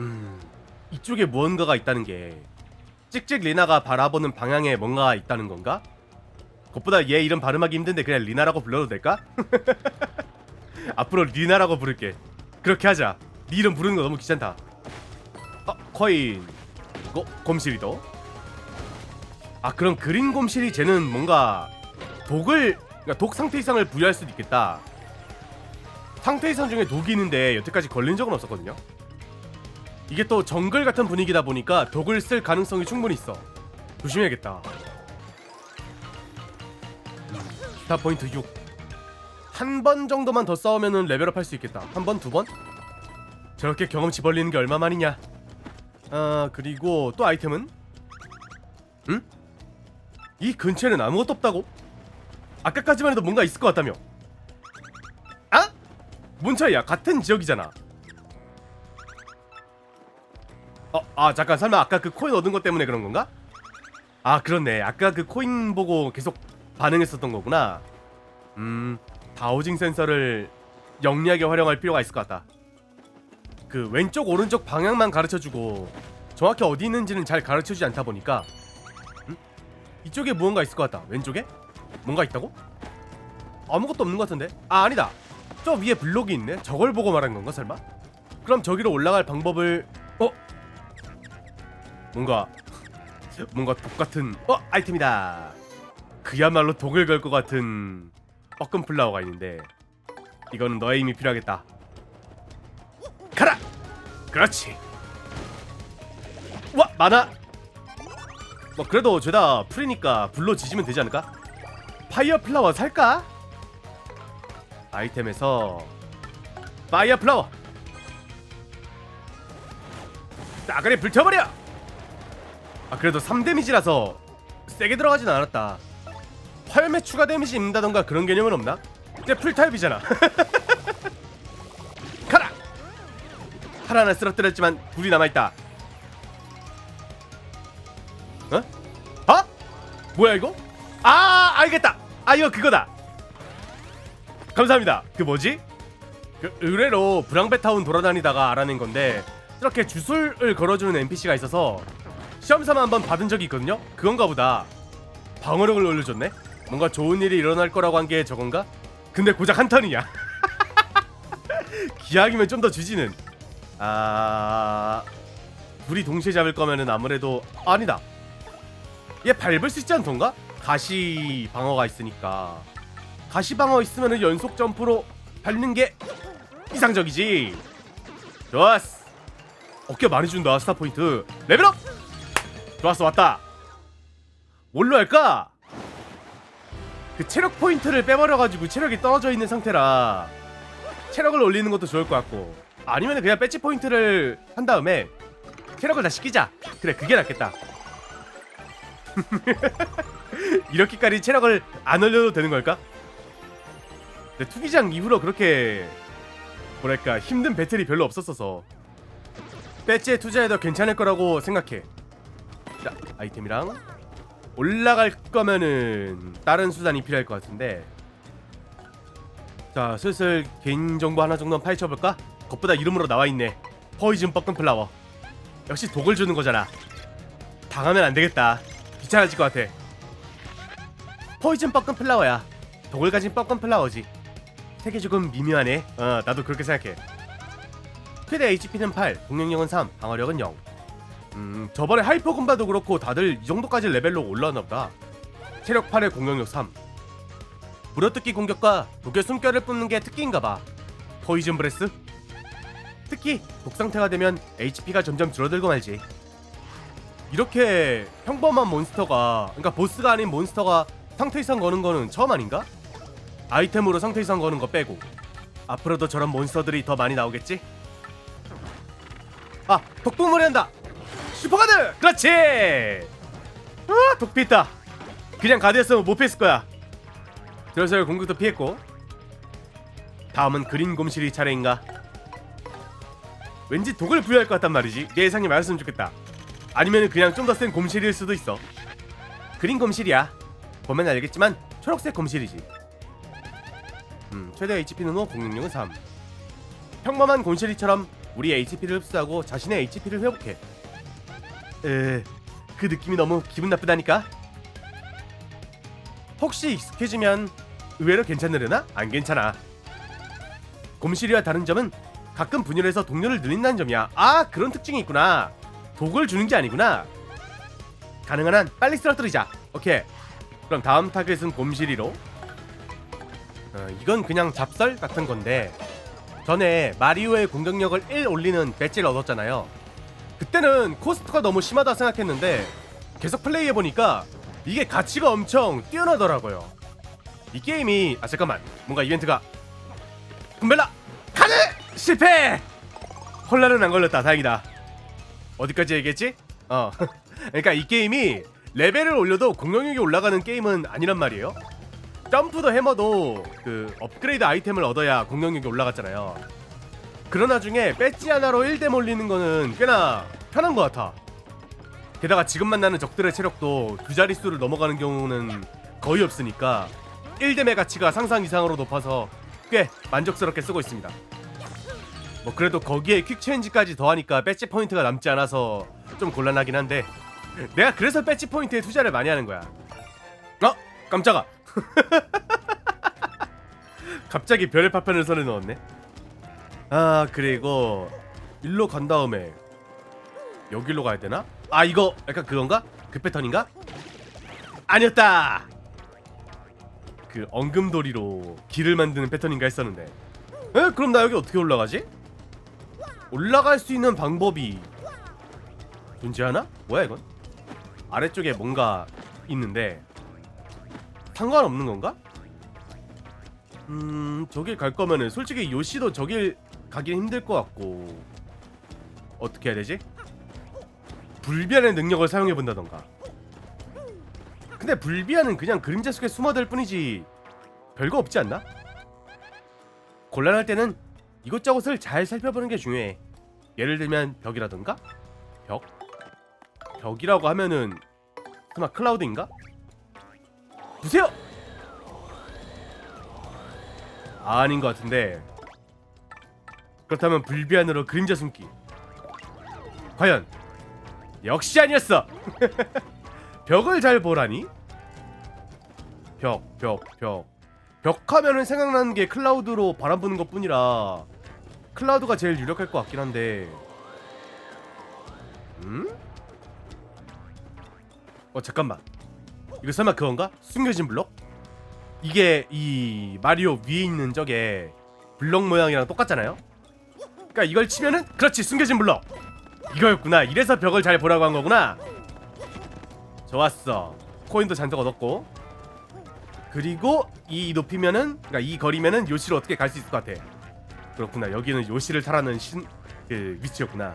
음, 이쪽에 무언가가 있다는 게 찍찍 리나가 바라보는 방향에 뭔가 있다는 건가? 그것보다 얘 이름 발음하기 힘든데 그냥 리나라고 불러도 될까? 앞으로 리나라고 부를게. 그렇게 하자. 네 이름 부르는 거 너무 귀찮다. 어, 코인. 이거 곰실이도. 아, 그럼 그린 곰실이 쟤는 뭔가 독을 그러니까 독 상태 이상을 부여할 수도 있겠다. 상태 이상 중에 독이 있는데 여태까지 걸린 적은 없었거든요. 이게 또 정글 같은 분위기다 보니까 독을 쓸 가능성이 충분히 있어. 조심해야겠다. 스타 포인트 6. 한 번 정도만 더 싸우면은 레벨업 할 수 있겠다. 한 번, 두 번? 저렇게 경험치 벌리는 게 얼마만이냐? 아, 그리고 또 아이템은? 응? 이 근처에는 아무것도 없다고? 아까까지만 해도 뭔가 있을 것 같다며. 아? 뭔 차이야? 같은 지역이잖아. 어, 아 잠깐 설마 아까 그 코인 얻은 것 때문에 그런 건가? 아 그렇네. 아까 그 코인 보고 계속 반응했었던 거구나. 음, 다우징 센서를 영리하게 활용할 필요가 있을 것 같다. 그 왼쪽 오른쪽 방향만 가르쳐주고 정확히 어디 있는지는 잘 가르쳐주지 않다 보니까 음? 이쪽에 무언가 있을 것 같다. 왼쪽에? 뭔가 있다고? 아무것도 없는 것 같은데? 아 아니다. 저 위에 블록이 있네. 저걸 보고 말한 건가 설마? 그럼 저기로 올라갈 방법을 어? 뭔가 뭔가 독 같은 어 아이템이다. 그야말로 독을 걸 것 같은 뻐끔 플라워가 있는데 이거는 너의 힘이 필요하겠다. 가라. 그렇지. 와 많아. 뭐 그래도 죄다 풀이니까 불로 지지면 되지 않을까? 파이어 플라워 살까? 아이템에서 파이어 플라워 따가리 불태워버려! 아 그래도 3데미지라서 세게 들어가진 않았다 화염에 추가 데미지 입는다던가 그런 개념은 없나? 이제 풀타입이잖아 가라! 하나는 쓰러뜨렸지만 불이 남아있다 어? 어? 뭐야 이거? 아 알겠다 아 이거 그거다 감사합니다 그 뭐지? 그 의뢰로 브랑베타운 돌아다니다가 알아낸 건데 이렇게 주술을 걸어주는 NPC가 있어서 시험 삼아 한번 받은 적이 있거든요 그건가 보다 방어력을 올려줬네 뭔가 좋은 일이 일어날 거라고 한 게 저건가? 근데 고작 한 턴이야 기왕이면 좀 더 주지는 아... 둘이 동시에 잡을 거면은 아무래도 아니다 얘 밟을 수 있지 않던가? 가시 방어가 있으니까 가시 방어 있으면은 연속 점프로 밟는 게 이상적이지. 좋았어. 어깨 많이 준다 스타 포인트. 레벨업. 좋았어 왔다. 뭘로 할까? 그 체력 포인트를 빼버려가지고 체력이 떨어져 있는 상태라 체력을 올리는 것도 좋을 것 같고 아니면 그냥 배치 포인트를 한 다음에 체력을 다시 끼자. 그래 그게 낫겠다. 이렇게까지 체력을 안 올려도 되는 걸까? 근데 투기장 이후로 그렇게 뭐랄까 힘든 배틀이 별로 없었어서 배지에 투자해도 괜찮을 거라고 생각해. 자 아이템이랑 올라갈 거면은 다른 수단이 필요할 것 같은데 자 슬슬 개인 정보 하나 정도는 파헤쳐볼까? 그것보다 이름으로 나와 있네. 포이즌 뻐끔 플라워. 역시 독을 주는 거잖아. 당하면 안 되겠다. 귀찮아질 것 같아. 포이즌 뻐끔 플라워야. 독을 가진 뻐끔 플라워지. 색이 조금 미묘하네. 어, 나도 그렇게 생각해. 최대 HP는 8, 공격력은 3, 방어력은 0. 음, 저번에 하이퍼 군바도 그렇고 다들 이 정도까지 레벨로 올라왔나 보다. 체력 8에 공격력 3. 물어뜯기 공격과 독의 숨결을 뿜는 게 특기인가 봐. 포이즌 브레스? 특히 독 상태가 되면 HP가 점점 줄어들고 말지. 이렇게 평범한 몬스터가, 그러니까 보스가 아닌 몬스터가 상태 이상 거는 거는 처음 아닌가? 아이템으로 상태 이상 거는 거 빼고 앞으로도 저런 몬스터들이 더 많이 나오겠지? 아 독분물이 한다 슈퍼가드! 그렇지! 아 독피 있다. 그냥 가드였으면 못 피했을 거야. 슬슬 공격도 피했고. 다음은 그린 곰실이 차례인가? 왠지 독을 부여할 것 같단 말이지. 내 예상이 맞았으면 좋겠다. 아니면 그냥 좀 더 센 곰실일 수도 있어. 그린 곰실이야. 보면 알겠지만 초록색 곰실이지. 음, 최대 HP는 5, 공격력은 3. 평범한 곤실이처럼 우리 HP를 흡수하고 자신의 HP를 회복해. 에, 그 느낌이 너무 기분 나쁘다니까. 혹시 익숙해지면 의외로 괜찮으려나? 안 괜찮아. 곰실이와 다른 점은 가끔 분열해서 동료를 늘린다는 점이야. 아 그런 특징이 있구나. 독을 주는 게 아니구나. 가능한 한 빨리 쓰러뜨리자. 오케이. 그럼 다음 타겟은 곰실이로. 어, 이건 그냥 잡설 같은 건데 전에 마리오의 공격력을 1 올리는 배지를 얻었잖아요. 그때는 코스트가 너무 심하다 생각했는데 계속 플레이해 보니까 이게 가치가 엄청 뛰어나더라고요. 이 게임이 아 잠깐만. 뭔가 이벤트가. 군벨라! 카드! 실패! 혼란은 안 걸렸다. 다행이다. 어디까지 얘기했지? 어. 그러니까 이 게임이 레벨을 올려도 공격력이 올라가는 게임은 아니란 말이에요. 점프도 해머도 그 업그레이드 아이템을 얻어야 공격력이 올라갔잖아요 그러나 중에 배지 하나로 1뎀 올리는 거는 꽤나 편한 것 같아 게다가 지금 만나는 적들의 체력도 두 자릿수를 넘어가는 경우는 거의 없으니까 1뎀의 가치가 상상 이상으로 높아서 꽤 만족스럽게 쓰고 있습니다. 뭐 그래도 거기에 퀵 체인지까지 더하니까 배지 포인트가 남지 않아서 좀 곤란하긴 한데 내가 그래서 배지 포인트에 투자를 많이 하는 거야. 어? 깜짝아. 갑자기 별의 파편을 선에 넣었네. 아 그리고 일로 간 다음에 여기로 가야 되나? 아 이거 약간 그건가? 그 패턴인가? 아니었다. 그 엉금돌이로 길을 만드는 패턴인가 했었는데. 에? 그럼 나 여기 어떻게 올라가지? 올라갈 수 있는 방법이 존재하나? 뭐야 이건? 아래쪽에 뭔가 있는데 상관없는 건가? 음 저길 갈 거면은 솔직히 요시도 저길 가긴 힘들 것 같고 어떻게 해야 되지? 불변의 능력을 사용해 본다던가. 근데 불비아는 그냥 그림자 속에 숨어들 뿐이지 별거 없지 않나? 곤란할 때는 이곳저곳을 잘 살펴보는 게 중요해. 예를 들면 벽이라던가 벽 벽이라고 하면은 설마 클라우드인가? 보세요. 아, 아닌 것 같은데 그렇다면 불비안으로 그림자 숨기 과연 역시 아니었어. 벽을 잘 보라니? 벽, 벽, 벽. 벽 하면은 생각나는 게 클라우드로 바람 부는 것 뿐이라 클라우드가 제일 유력할 것 같긴 한데. 음? 어, 잠깐만. 이거 설마 그건가? 숨겨진 블럭? 이게 이 마리오 위에 있는 저게 블럭 모양이랑 똑같잖아요? 그러니까 이걸 치면은 그렇지 숨겨진 블럭. 이거였구나. 이래서 벽을 잘 보라고 한 거구나. 좋았어. 코인도 잔뜩 얻었고. 그리고 이 높이면은 그러니까 이 거리면은 요시로 어떻게 갈 수 있을 것 같아? 그렇구나. 여기는 요시를 타라는 신, 그 위치였구나.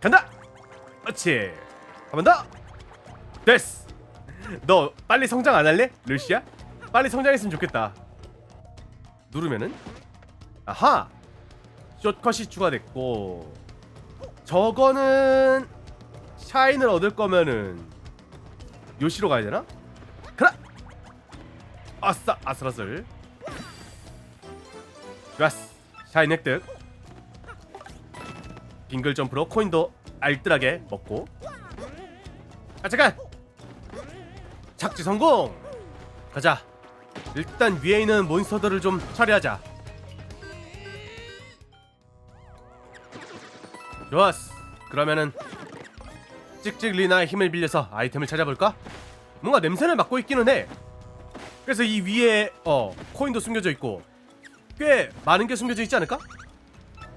간다! 그렇지. 한 번 더! 됐어. 너 빨리 성장 안 할래 루시야? 빨리 성장했으면 좋겠다. 누르면은? 아하 숏컷이 추가됐고 저거는 샤인을 얻을 거면은 요시로 가야 되나? 그라! 아싸 아슬아슬. 좋았어. 샤인 획득. 빙글 점프로 코인도 알뜰하게 먹고. 아 잠깐! 착지 성공! 가자. 일단 위에 있는 몬스터들을 좀 처리하자 좋았어 그러면은 찍찍 리나의 힘을 빌려서 아이템을 찾아볼까? 뭔가 냄새를 맡고 있기는 해. 그래서 이 위에 어 코인도 숨겨져 있고 꽤 많은 게 숨겨져 있지 않을까?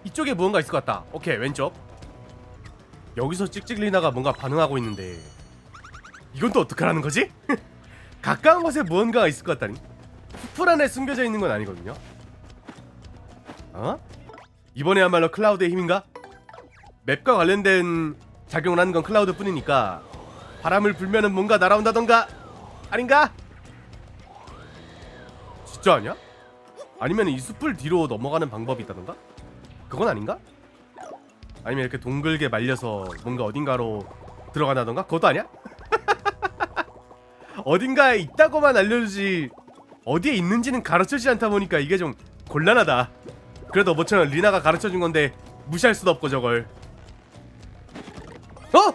이쪽에 무언가 있을 것 같다. 오케이 왼쪽. 여기서 찍찍 리나가 뭔가 반응하고 있는데 이건 또 어떡하라는 거지? 가까운 곳에 무언가가 있을 것 같다니. 숲풀 안에 숨겨져 있는 건 아니거든요. 어? 이번에야말로 클라우드의 힘인가? 맵과 관련된 작용을 하는 건 클라우드 뿐이니까 바람을 불면은 뭔가 날아온다던가 아닌가? 진짜 아니야? 아니면 이 숲을 뒤로 넘어가는 방법이 있다던가? 그건 아닌가? 아니면 이렇게 동글게 말려서 뭔가 어딘가로 들어간다던가? 그것도 아니야? 어딘가에 있다고만 알려주지 어디에 있는지는 가르쳐주지 않다 보니까 이게 좀 곤란하다 그래도 뭐처럼 리나가 가르쳐준 건데 무시할 수도 없고 저걸 어?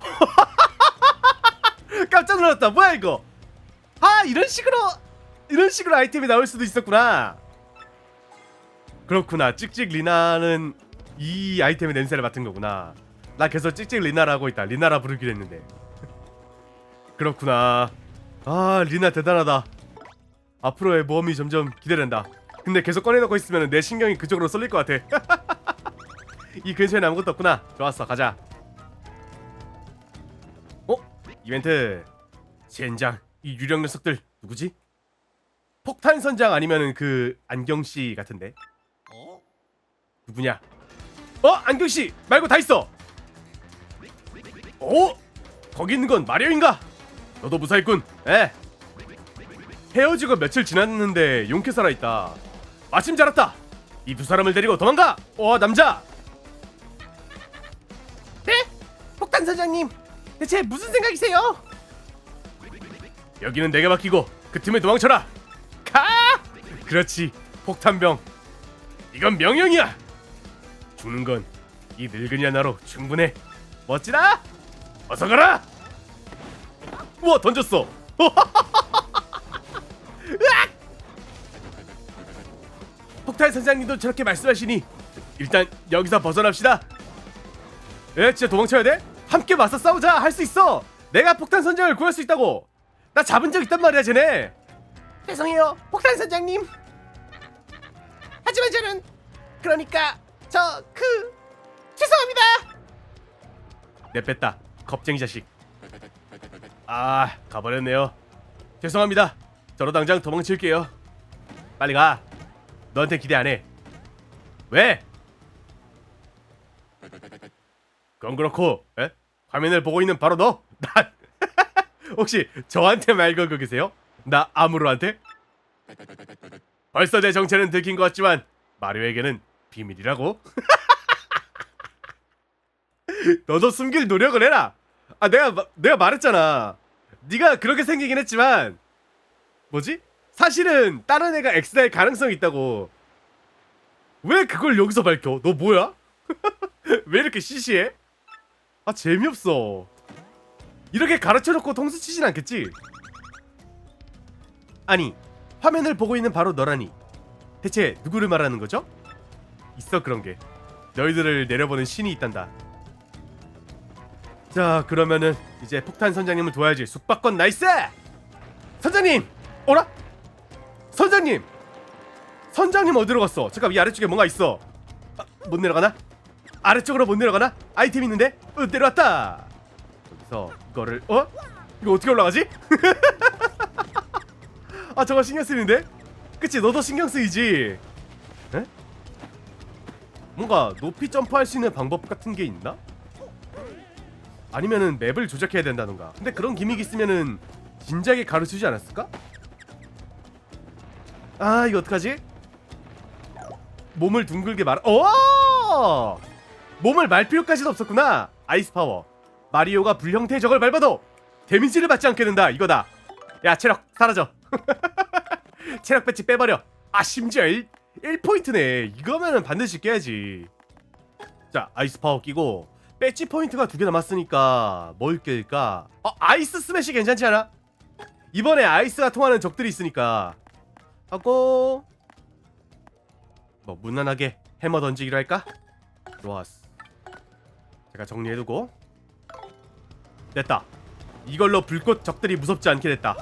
깜짝 놀랐다. 뭐야 이거? 아 이런 식으로 이런 식으로 아이템이 나올 수도 있었구나. 그렇구나. 찍찍 리나는 이 아이템의 냄새를 맡은 거구나. 나 계속 찍찍 리나라고 있다. 리나라 부르기로 했는데. 그렇구나. 아 리나 대단하다. 앞으로의 모험이 점점 기대된다. 근데 계속 꺼내놓고 있으면 내 신경이 그쪽으로 쏠릴 것 같아 이 근처에는 아무것도 없구나. 좋았어 가자. 어? 이벤트. 젠장. 이 유령 녀석들 누구지? 폭탄 선장 아니면은 그 안경씨 같은데. 누구냐? 어? 안경씨 말고 다 있어. 어? 거기 있는 건 마리오인가? 너도 무사했군. 에? 헤어지고 며칠 지났는데 용케 살아있다. 마침 잘 왔다. 이 두 사람을 데리고 도망가! 어 남자 선장님 대체 무슨 생각이세요? 여기는 내게 맡기고 그 틈에 도망쳐라. 가! 그렇지 폭탄병. 이건 명령이야. 죽는 건 이 늙은이 하나로 충분해. 멋지다. 어서 가라. 우와 던졌어. 으악! 폭탄 선장님도 저렇게 말씀하시니 일단 여기서 벗어납시다. 에 진짜 도망쳐야 돼? 함께 맞서 싸우자 할 수 있어. 내가 폭탄 선장을 구할 수 있다고. 나 잡은 적 있단 말이야 쟤네. 죄송해요 폭탄 선장님. 하지만 저는 그러니까 저 그 죄송합니다. 내 뺐다. 겁쟁이 자식. 아 가버렸네요. 죄송합니다. 저로 당장 도망칠게요. 빨리 가. 너한테 기대 안해. 왜? 그건 그렇고 에? 화면을 보고 있는 바로 너? 난 혹시 저한테 말 걸고 계세요? 나 아무로한테? 벌써 내 정체는 들킨 것 같지만 마리오에게는 비밀이라고? 너도 숨길 노력을 해라. 아 내가 마- 내가 말했잖아. 네가 그렇게 생기긴 했지만 뭐지? 사실은 다른 애가 X날 가능성이 있다고. 왜 그걸 여기서 밝혀? 너 뭐야? 왜 이렇게 시시해? 아 재미없어. 이렇게 가르쳐놓고 통수 치진 않겠지? 아니 화면을 보고 있는 바로 너라니. 대체 누구를 말하는 거죠? 있어 그런 게. 너희들을 내려보는 신이 있단다. 자 그러면은 이제 폭탄 선장님을 도와야지. 숙박권 나이스! 선장님! 어라? 선장님! 선장님 어디로 갔어? 잠깐 이 아래쪽에 뭔가 있어. 아, 못 내려가나 아래쪽으로 못 내려가나 아이템 있는데 어, 내려왔다 여기서 이거를 어 이거 어떻게 올라가지 아 저거 신경 쓰이는데 그치 너도 신경 쓰이지 에? 뭔가 높이 점프할 수 있는 방법 같은 게 있나? 아니면은 맵을 조작해야 된다던가 근데 그런 기믹이 있으면은 진작에 가르치지 않았을까? 아 이거 어떡하지? 몸을 둥글게 말 어! 몸을 말 필요까지도 없었구나. 아이스 파워. 마리오가 불 형태의 적을 밟아도 데미지를 받지 않게 된다. 이거다. 야 체력 사라져. 체력 배치 빼버려. 아 심지어 1, 1포인트네. 이거면은 반드시 깨야지. 자 아이스 파워 끼고 배치 포인트가 두 개 남았으니까 뭘 깰까? 어 아이스 스매시 괜찮지 않아? 이번에 아이스가 통하는 적들이 있으니까. 하고 뭐 무난하게 해머 던지기로 할까? 좋았어 제가 정리해두고. 됐다. 이걸로 불꽃 적들이 무섭지 않게 됐다.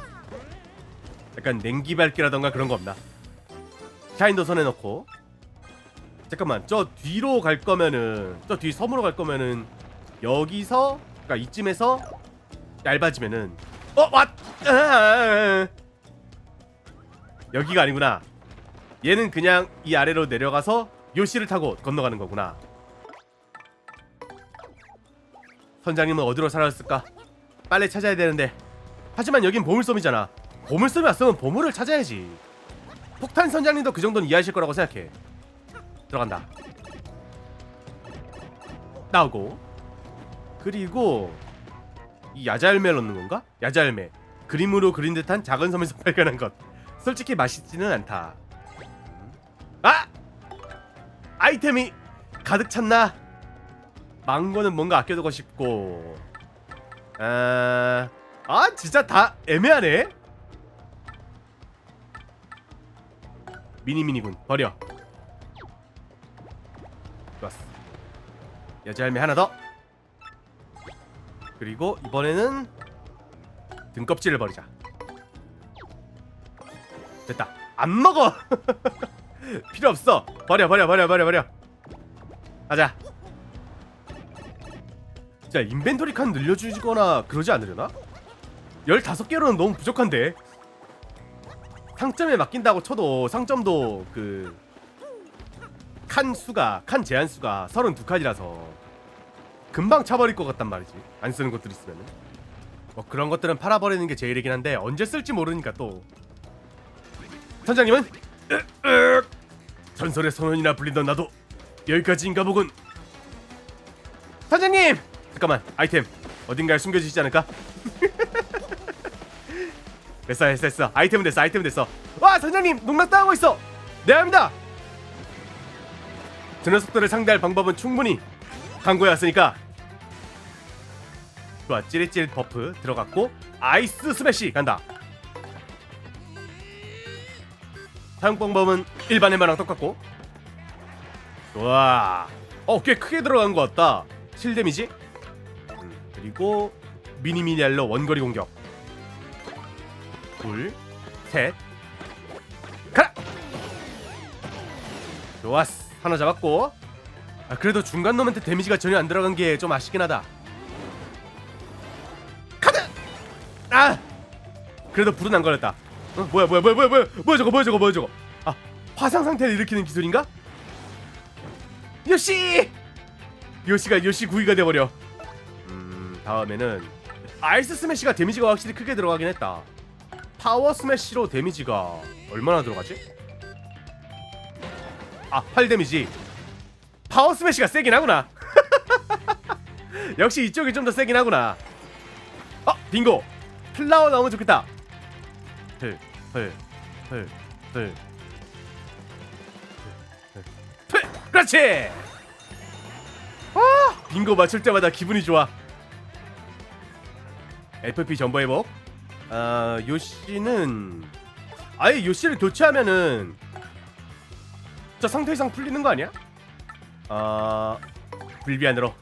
약간 냉기 밝기라던가 그런 거 없나? 샤인도 손에 넣고. 잠깐만 저 뒤로 갈 거면은 저 뒤 섬으로 갈 거면은 여기서 그러니까 이쯤에서 얇아지면은 어 아. 여기가 아니구나. 얘는 그냥 이 아래로 내려가서 요시를 타고 건너가는 거구나 선장님은 어디로 사라졌을까? 빨리 찾아야 되는데. 하지만 여긴 보물섬이잖아. 보물섬에 왔으면 보물을 찾아야지. 폭탄 선장님도 그 정도는 이해하실 거라고 생각해. 들어간다. 나오고. 그리고 이 야자열매를 넣는 건가? 야자열매. 그림으로 그린 듯한 작은 섬에서 발견한 것. 솔직히 맛있지는 않다. 아! 아이템이 가득 찼나? 망고는 뭔가 아껴두고 싶고. 아, 아 진짜 다 애매하네. 미니미니군. 버려. 좋았어. 여자 할매 하나 더. 그리고 이번에는 등껍질을 버리자. 됐다. 안 먹어. 필요 없어. 버려 버려 버려 버려 버려. 가자 진짜 인벤토리 칸 늘려주거나 그러지 않으려나? 15개로는 너무 부족한데. 상점에 맡긴다고 쳐도 상점도 그 칸 수가 칸 제한 수가 32칸이라서 금방 차버릴 것 같단 말이지. 안 쓰는 것들 있으면은. 뭐 그런 것들은 팔아버리는 게 제일이긴 한데 언제 쓸지 모르니까 또. 선장님은? 전설의 선원이나 불리던 나도. 여기까지인가 보군. 선장님 잠깐만 아이템. 어딘가에 숨겨지지 않을까? 됐어 됐어 됐어. 아이템은 됐어 아이템은 됐어. 와 선장님 농락 당하고 있어. 네 합니다. 저 녀석들을 상대할 방법은 충분히 강구해 왔으니까. 좋아 찌릿찌릿 버프 들어갔고 아이스 스매시 간다. 사용 방법은 일반 해마랑 똑같고. 좋아. 어꽤 크게 들어간 것 같다. 7 데미지? 음, 그리고 미니미니알로 원거리 공격. 둘셋. 가라! 좋았어. 하나 잡았고. 아, 그래도 중간 놈한테 데미지가 전혀 안 들어간 게 좀 아쉽긴 하다. 카드 아! 그래도 불은 안 걸렸다. 어, 뭐야 뭐야 뭐야 뭐야 뭐야 뭐야 저거 뭐야 저거 뭐야 저거. 아 화상 상태를 일으키는 기술인가? 요시! 요시가 요시 구이가 돼버려. 음 다음에는 아이스 스매시가 데미지가 확실히 크게 들어가긴 했다 파워 스매시로 데미지가 얼마나 들어가지? 아, 8 데미지. 파워 스매시가 세긴 하구나. 역시 이쪽이 좀 더 세긴 하구나. 어, 빙고. 플라워 나오면 좋겠다. 헐, 헐, 헐, 헐. 헐. 그렇지. 아, 빙고 맞출 때마다 기분이 좋아. FP 전보 회복. 아, 요시는 아예 요시를 교체하면은 저 상태 이상 풀리는 거 아니야? 아 불비안으로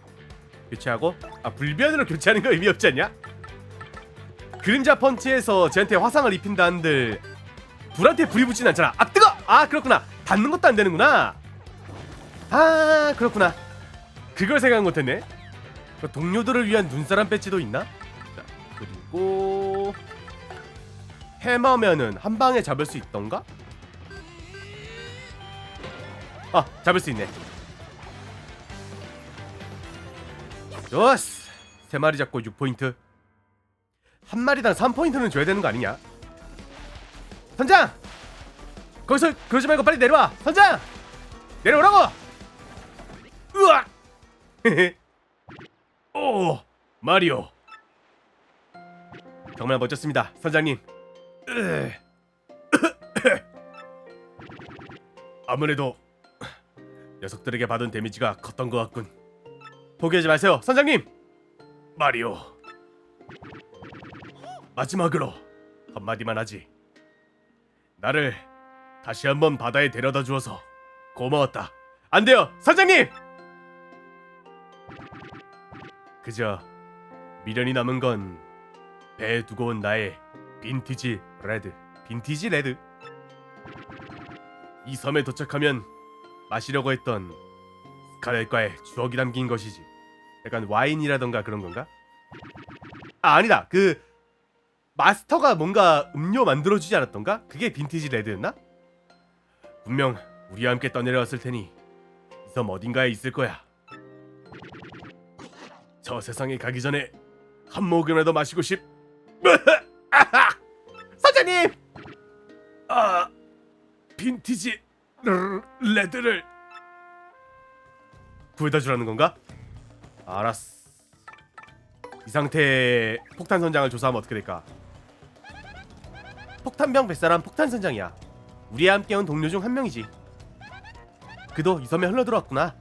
교체하고 아 불비안으로 교체하는 거 의미 없지 않냐? 그림자 펀치에서 쟤한테 화상을 입힌다 한들 불한테 불이 붙진 않잖아 아 뜨거! 아 그렇구나 닿는 것도 안 되는구나 아 그렇구나 그걸 생각 못했네 그 동료들을 위한 눈사람 배지도 있나? 자 그리고 해머면은 한 방에 잡을 수 있던가? 아 잡을 수 있네. 좋았어. 세 마리 잡고 6포인트. 한 마리당 3포인트는 줘야 되는 거 아니냐? 선장! 거기서 그러지 말고 빨리 내려와. 선장! 내려오라고! 으악! 오 마리오 정말 멋졌습니다 선장님 으. 아무래도 녀석들에게 받은 데미지가 컸던 것 같군. 포기하지 마세요, 선장님. 마리오. 마지막으로 한마디만 하지. 나를 다시 한번 바다에 데려다 주어서 고마웠다. 안 돼요, 선장님. 그저 미련이 남은 건 배에 두고 온 나의 빈티지 레드. 빈티지 레드. 이 섬에 도착하면 마시려고 했던 스카렛과의 추억이 담긴 것이지. 약간 와인이라던가 그런 건가? 아 아니다. 그 마스터가 뭔가 음료 만들어주지 않았던가? 그게 빈티지 레드였나? 분명 우리와 함께 떠내려왔을 테니 이 섬 어딘가에 있을 거야. 저 세상에 가기 전에 한 모금이라도 마시고 싶. 사장님! 아 빈티지 르- 레드를 구해다 주라는 건가? 알았어. 이 상태에 폭탄 선장을 조사하면 어떻게 될까? 폭탄병 뱃사람 폭탄 선장이야. 우리와 함께 온 동료 중 한 명이지. 그도 이 섬에 흘러들어왔구나.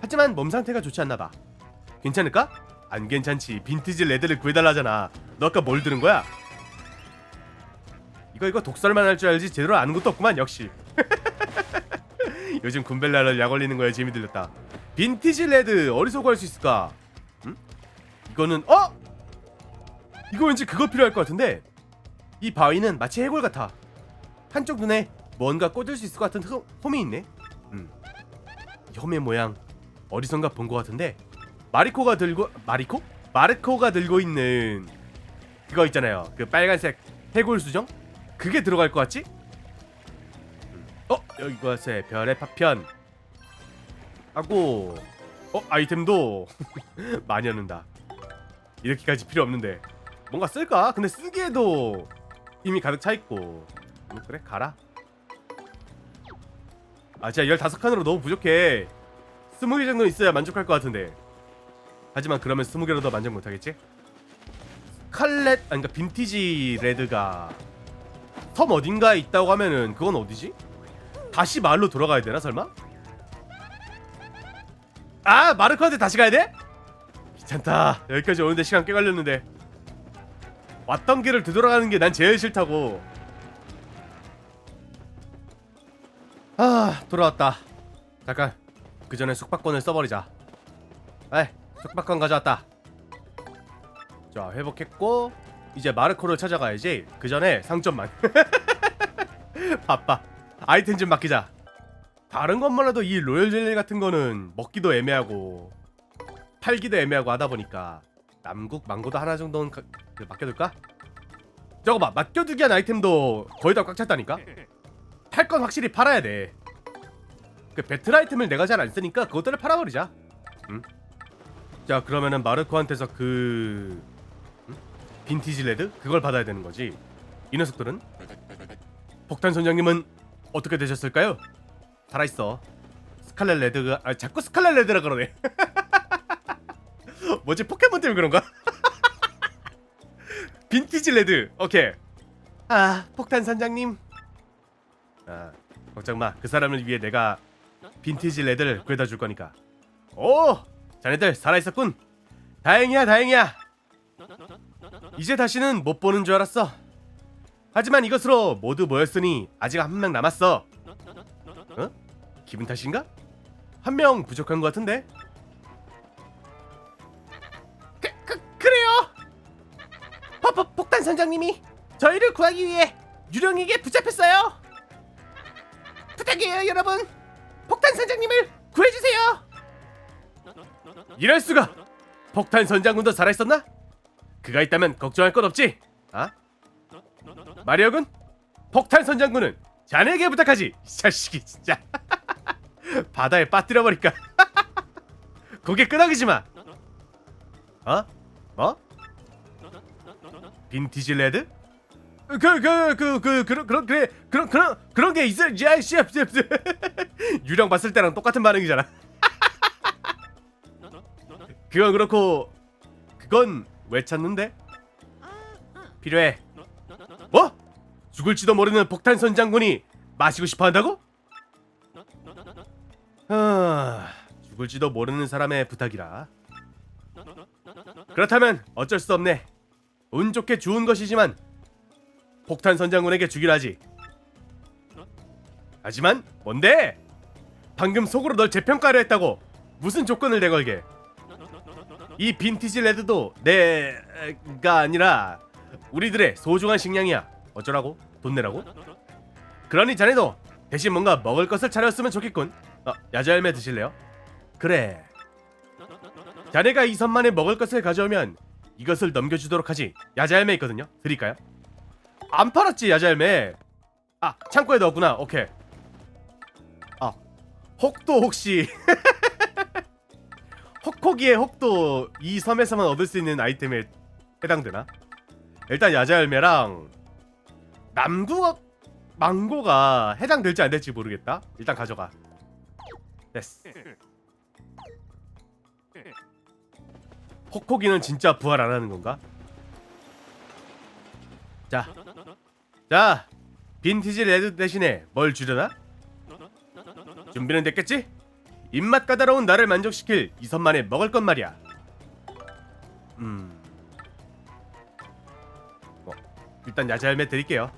하지만 몸 상태가 좋지 않나 봐. 괜찮을까? 안 괜찮지. 빈티지 레드를 구해달라잖아. 너 아까 뭘 들은 거야? 이거 이거 독설만 할 줄 알지 제대로 아는 것도 없구만 역시. 요즘 군벨라를 약 올리는 거에 재미 들렸다. 빈티지 레드 어디서 구할 수 있을까? 음? 이거는 어? 이거 왠지 그거 필요할 것 같은데 이 바위는 마치 해골 같아. 한쪽 눈에 뭔가 꽂을 수 있을 것 같은 흠, 홈이 있네. 음. 이 홈의 모양 어디선가 본 것 같은데 마리코가 들고 마리코? 마르코가 들고 있는 그거 있잖아요. 그 빨간색 해골 수정? 그게 들어갈 것 같지? 음. 어 여기 것에 별의 파편 하고 어 아이템도 많이 얻는다. 이렇게까지 필요 없는데 뭔가 쓸까? 근데 쓰기에도 이미 가득 차 있고 음, 그래 가라. 아 진짜 15칸으로 너무 부족해 20개 정도 있어야 만족할 것 같은데 하지만 그러면 20개로도 만족 못하겠지? 칼렛 아니 그러니까 빈티지 레드가 섬 어딘가에 있다고 하면은 그건 어디지? 다시 마을로 돌아가야 되나 설마? 아 마르코한테 다시 가야 돼? 귀찮다. 여기까지 오는데 시간 꽤 걸렸는데. 왔던 길을 되돌아가는 게 난 제일 싫다고. 아 돌아왔다. 잠깐. 그 전에 숙박권을 써버리자. 에이 숙박권 가져왔다 자 회복했고 이제 마르코를 찾아가야지 그 전에 상점만 바빠 아이템 좀 맡기자 다른 것만 해도 이 로열 젤리 같은 거는 먹기도 애매하고 팔기도 애매하고 하다 보니까 남국 망고도 하나 정도는 가, 그 맡겨둘까? 저거 봐 맡겨두기 한 아이템도 거의 다 꽉 찼다니까? 팔 건 확실히 팔아야 돼. 그 배틀 아이템을 내가 잘 안 쓰니까 그것들을 팔아버리자. 응? 자 그러면은 마르코한테서 그 응? 빈티지 레드 그걸 받아야 되는 거지. 이 녀석들은 폭탄 선장님은 어떻게 되셨을까요? 살아 있어. 스칼렛 레드가 아 자꾸 스칼렛 레드라 그러네. 뭐지 포켓몬 때문에 그런가? 빈티지 레드 오케이. 아 폭탄 선장님. 아 걱정 마. 그 사람을 위해 내가 빈티지 레드를 구해다 줄 거니까. 오, 자네들 살아 있었군. 다행이야, 다행이야. 이제 다시는 못 보는 줄 알았어. 하지만 이것으로 모두 모였으니 아직 한 명 남았어. 어? 기분 탓인가? 한 명 부족한 것 같은데. 그, 그 그래요. 퍼 퍼 폭탄 선장님이 저희를 구하기 위해 유령에게 붙잡혔어요. 부탁해요, 여러분. 폭탄 선장님을 구해주세요. 이럴 수가. 폭탄 선장군도 살아있었나? 그가 있다면 걱정할 것 없지. 아? 마리오군? 폭탄 선장군은 자네에게 부탁하지. 이 자식이 진짜. 바다에 빠뜨려 버릴까? 고개 끄덕이지 마. 어? 뭐? 빈티지 레드? 그그그그 그런 그런 그래 그런 그런 그런 게 있어 야씨 유령 봤을 때랑 똑같은 반응이잖아. 그건 그렇고 그건 왜 찾는데? 필요해. 뭐? 죽을지도 모르는 폭탄 선 장군이 마시고 싶어 한다고? 아, 죽을지도 모르는 사람의 부탁이라. 그렇다면 어쩔 수 없네. 운 좋게 주운 것이지만 폭탄 선 장군에게 주기로 하지. 하지만 뭔데? 방금 속으로 널 재평가를 했다고 무슨 조건을 내걸게? 이 빈티지 레드도 내가 아니라 우리들의 소중한 식량이야. 어쩌라고? 돈 내라고? 그러니 자네도 대신 뭔가 먹을 것을 차렸으면 좋겠군. 어, 야자열매 드실래요? 그래. 자네가 이 섬만에 먹을 것을 가져오면 이것을 넘겨주도록 하지. 야자열매 있거든요. 드릴까요? 안 팔았지 야자열매. 아 창고에 넣었구나. 오케이. 아 혹도 혹시 혹호기의 혹도 이 섬에서만 얻을 수 있는 아이템에 해당되나? 일단 야자열매랑 남구 망고가 해당될지 안 될지 모르겠다. 일단 가져가. 됐어. 혹호기는 진짜 부활 안 하는 건가? 자, 자, 빈티지 레드 대신에 뭘 주려나? 준비는 됐겠지? 입맛 까다로운 나를 만족시킬 이선만의 먹을 것 말이야. 음. 어, 일단 야자 열매 드릴게요.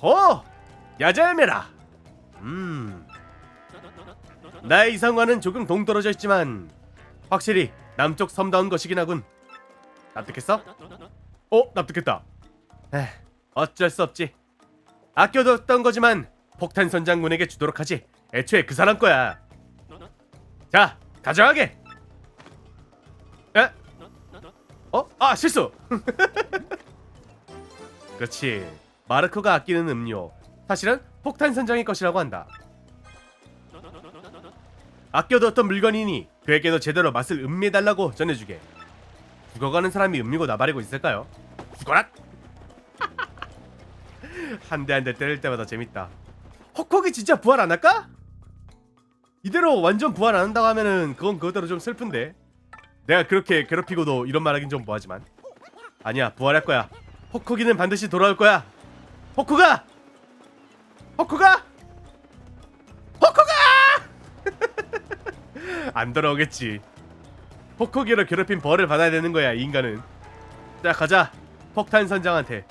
허! 야자 열매라. 음. 나의 이상과는 조금 동떨어져 있지만 확실히 남쪽 섬다운 것이긴 하군. 납득했어? 어, 납득했다. 에, 어쩔 수 없지. 아껴뒀던 거지만 폭탄 선 장군에게 주도록 하지. 애초에 그 사람 거야. 자, 가져가게. 에? 어? 아, 실수. 그렇지. 마르코가 아끼는 음료. 사실은 폭탄 선장의 것이라고 한다. 아껴뒀던 물건이니 그에게도 제대로 맛을 음미해달라고 전해주게. 죽어가는 사람이 음미고 나발이고 있을까요? 죽어라! 한 대 한 대 때릴 때마다 재밌다. 헉헉이 진짜 부활 안 할까? 이대로 완전 부활 안 한다고 하면은 그건 그거대로 좀 슬픈데. 내가 그렇게 괴롭히고도 이런 말 하긴 좀 뭐하지만. 아니야 부활할 거야. 헉헉이는 반드시 돌아올 거야. 헉헉아! 헉헉아! 헉헉아! 안 돌아오겠지. 헉헉이를 괴롭힌 벌을 받아야 되는 거야 이 인간은. 자 가자. 폭탄 선장한테